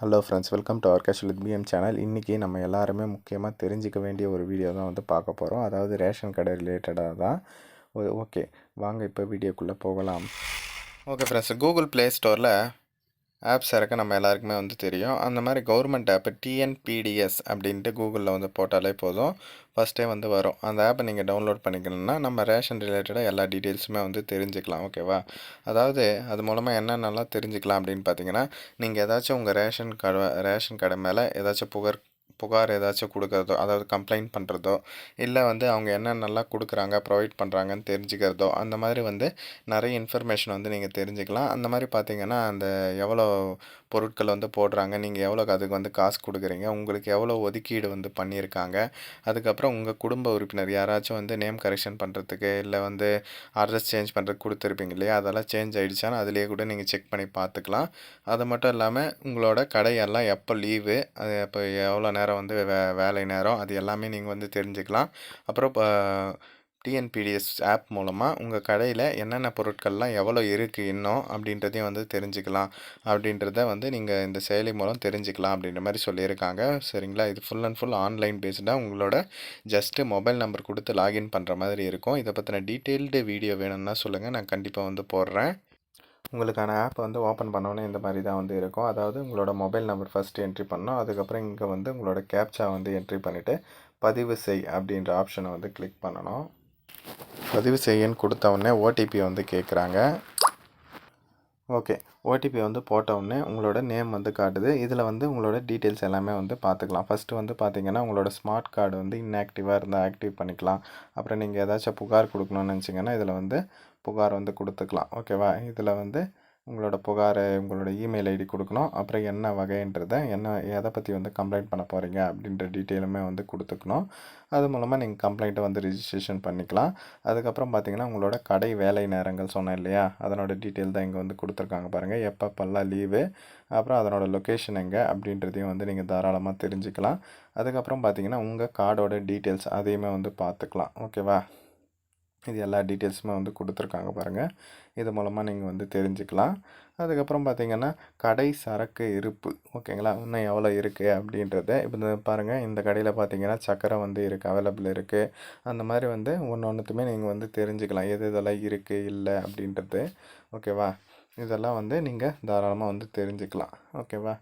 Hello friends welcome to our casual PM channel இன்றைக்கி நம்ம எல்லாருமே முக்கியமாக தெரிஞ்சிக்க வேண்டிய ஒரு வீடியோ தான் வந்து பார்க்க போகிறோம் அதாவது ரேஷன் கடை ரிலேட்டடாக தான். ஓ- ஓகே வாங்க இப்போ வீடியோக்குள்ளே போகலாம். ஓகே ஃப்ரெண்ட்ஸ் கூகுள் ப்ளே ஸ்டோரில் ஆப்ஸ் இருக்க நம்ம எல்லாருக்குமே வந்து தெரியும். அந்த மாதிரி கவர்மெண்ட் ஆப்பு டிஎன்பிடிஎஸ் அப்படின்ட்டு கூகுளில் வந்து போட்டாலே போதும். ஃபஸ்ட்டே வந்து வரும். அந்த ஆப்பை நீங்கள் டவுன்லோட் பண்ணிக்கணும்னா நம்ம ரேஷன் ரிலேட்டடாக எல்லா டீட்டெயில்ஸுமே வந்து தெரிஞ்சுக்கலாம். ஓகேவா அதாவது அது மூலமாக என்னென்னலாம் தெரிஞ்சுக்கலாம் அப்படின்னு பார்த்தீங்கன்னா நீங்கள் ஏதாச்சும் உங்கள் ரேஷன் கடை ரேஷன் கடை மேலே ஏதாச்சும் புகார் புகார் ஏதாச்சும் கொடுக்குறதோ அதாவது கம்ப்ளைண்ட் பண்ணுறதோ இல்லை வந்து அவங்க என்னென்னலாம் கொடுக்குறாங்க ப்ரொவைட் பண்ணுறாங்கன்னு தெரிஞ்சுக்கிறதோ அந்த மாதிரி வந்து நிறைய இன்ஃபர்மேஷன் வந்து நீங்கள் தெரிஞ்சுக்கலாம். அந்த மாதிரி பார்த்தீங்கன்னா அந்த எவ்வளோ பொருட்கள் வந்து போடுறாங்க நீங்கள் எவ்வளோ அதுக்கு வந்து காசு கொடுக்குறீங்க உங்களுக்கு எவ்வளோ ஒதுக்கீடு வந்து பண்ணியிருக்காங்க அதுக்கப்புறம் உங்கள் குடும்ப உறுப்பினர் யாராச்சும் வந்து நேம் கரெக்ஷன் பண்ணுறதுக்கு இல்லை வந்து அட்ரஸ் சேஞ்ச் பண்ணுறதுக்கு கொடுத்துருப்பீங்க இல்லையா அதெல்லாம் சேஞ்ச் ஆகிடுச்சான்னு அதிலேயே கூட நீங்கள் செக் பண்ணி பார்த்துக்கலாம். அது மட்டும் இல்லாமல் உங்களோட கடையெல்லாம் எப்போ லீவு அது எப்போ எவ்வளோ நேரம் வந்து வே வேலை நேரம் அது எல்லாமே நீங்கள் வந்து தெரிஞ்சுக்கலாம். அப்புறம் இப்போ டிஎன்பிடிஎஸ் ஆப் மூலமாக உங்கள் கடையில் என்னென்ன பொருட்கள்லாம் எவ்வளோ இருக்குது இன்னும் அப்படின்றதையும் வந்து தெரிஞ்சுக்கலாம். அப்படின்றத வந்து நீங்கள் இந்த செயலி மூலம் தெரிஞ்சுக்கலாம் அப்படின்ற மாதிரி சொல்லியிருக்காங்க. சரிங்களா? இது ஃபுல் அண்ட் ஃபுல் ஆன்லைன் பேஸ்டாக உங்களோட ஜஸ்ட்டு மொபைல் நம்பர் கொடுத்து லாகின் பண்ணுற மாதிரி இருக்கும். இதை பற்றின டீட்டெயில்டு வீடியோ வேணும்னா சொல்லுங்கள் நான் கண்டிப்பாக வந்து போடுறேன். உங்களுக்கான ஆப் வந்து ஓப்பன் பண்ணோன்னே இந்த மாதிரி தான் வந்து இருக்கும். அதாவது உங்களோட மொபைல் நம்பர் ஃபஸ்ட்டு என்ட்ரி பண்ணணும். அதுக்கப்புறம் இங்கே வந்து உங்களோட கேப்சா வந்து என்ட்ரி பண்ணிவிட்டு பதிவு செய் அப்படின்ற ஆப்ஷனை வந்து கிளிக் பண்ணணும். பதிவு செய்யன்னு கொடுத்த உடனே ஓடிபி வந்து கேட்குறாங்க ஓகே ஓடிபி வந்து போட்டவுடனே உங்களோட நேம் வந்து காட்டுது. இதில் வந்து உங்களோட டீட்டெயில்ஸ் எல்லாமே வந்து பார்த்துக்கலாம் ஃபஸ்ட்டு வந்து பார்த்தீங்கன்னா உங்களோட ஸ்மார்ட் கார்டு வந்து இன்ஆக்டிவாக இருந்தால் ஆக்டிவ் பண்ணிக்கலாம். அப்புறம் நீங்கள் ஏதாச்சும் புகார் கொடுக்கணும்னு நினச்சிங்கன்னா இதில் வந்து புகார் வந்து கொடுத்துக்கலாம். ஓகேவா இதில் வந்து உங்களோட புகாரை உங்களோட இமெயில் ஐடி கொடுக்கணும். அப்புறம் என்ன வகைன்றதை என்ன எதை பற்றி வந்து கம்ப்ளைண்ட் பண்ண போகிறீங்க அப்படின்ற டீட்டெயிலுமே வந்து கொடுத்துக்கணும். அது மூலமாக நீங்கள் கம்ப்ளைண்ட்டை வந்து ரிஜிஸ்ட்ரேஷன் பண்ணிக்கலாம். அதுக்கப்புறம் பார்த்தீங்கன்னா உங்களோட கடை வேலை நேரங்கள் சொன்னேன் இல்லையா? அதனோட டீட்டெயில் தான் இங்கே வந்து கொடுத்துருக்காங்க பாருங்கள் எப்பப்பெல்லாம் லீவு அப்புறம் அதனோட லொக்கேஷன் எங்கே அப்படின்றதையும் வந்து நீங்கள் தாராளமாக தெரிஞ்சுக்கலாம். அதுக்கப்புறம் பார்த்தீங்கன்னா உங்கள் கார்டோட டீட்டெயில்ஸ் அதையுமே வந்து பார்த்துக்கலாம் ஓகேவா இது எல்லா டீட்டெயில்ஸுமே வந்து கொடுத்துருக்காங்க பாருங்கள் இது மூலமாக நீங்கள் வந்து தெரிஞ்சுக்கலாம். அதுக்கப்புறம் பார்த்தீங்கன்னா கடை சரக்கு இருப்பு ஓகேங்களா? இன்னும் எவ்வளோ இருக்குது அப்படின்றத இப்போ இந்த பாருங்கள் இந்த கடையில் பார்த்தீங்கன்னா சக்கரை வந்து இருக்குது அவைலபிள் இருக்குது அந்த மாதிரி வந்து ஒன்று ஒன்றுத்துமே நீங்கள் வந்து தெரிஞ்சுக்கலாம். எது இதெல்லாம் இருக்குது இல்லை அப்படின்றது ஓகேவா? இதெல்லாம் வந்து நீங்கள் தாராளமாக வந்து தெரிஞ்சுக்கலாம். ஓகேவா?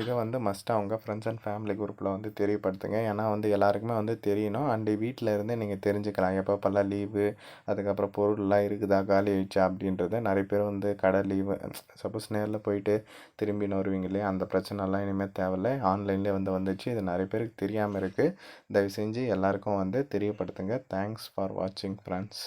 இதை வந்து மஸ்ட்டாக அவங்க ஃப்ரெண்ட்ஸ் அண்ட் ஃபேமிலி குரூப்பில் வந்து தெரியப்படுத்துங்க. ஏன்னா வந்து எல்லாருக்குமே வந்து தெரியணும். அண்டு வீட்டில் இருந்தே நீங்கள் தெரிஞ்சுக்கலாம். எப்பப்பெல்லாம் லீவு அதுக்கப்புறம் பொருள்லாம் இருக்குதா காலி ஆயிடுச்சா அப்படின்றது நிறைய பேர் வந்து கடை லீவு சப்போஸ் நேரில் போயிட்டு திரும்பின்னு வருவீங்க இல்லையா? அந்த பிரச்சனைலாம் இனிமேல் தேவையில்லை. ஆன்லைன்லேயே வந்து வந்துச்சு. இது நிறைய பேருக்கு தெரியாமல் இருக்குது தயவு செஞ்சு எல்லாருக்கும் வந்து தெரியப்படுத்துங்க. தேங்க்ஸ் ஃபார் வாட்சிங் ஃப்ரெண்ட்ஸ்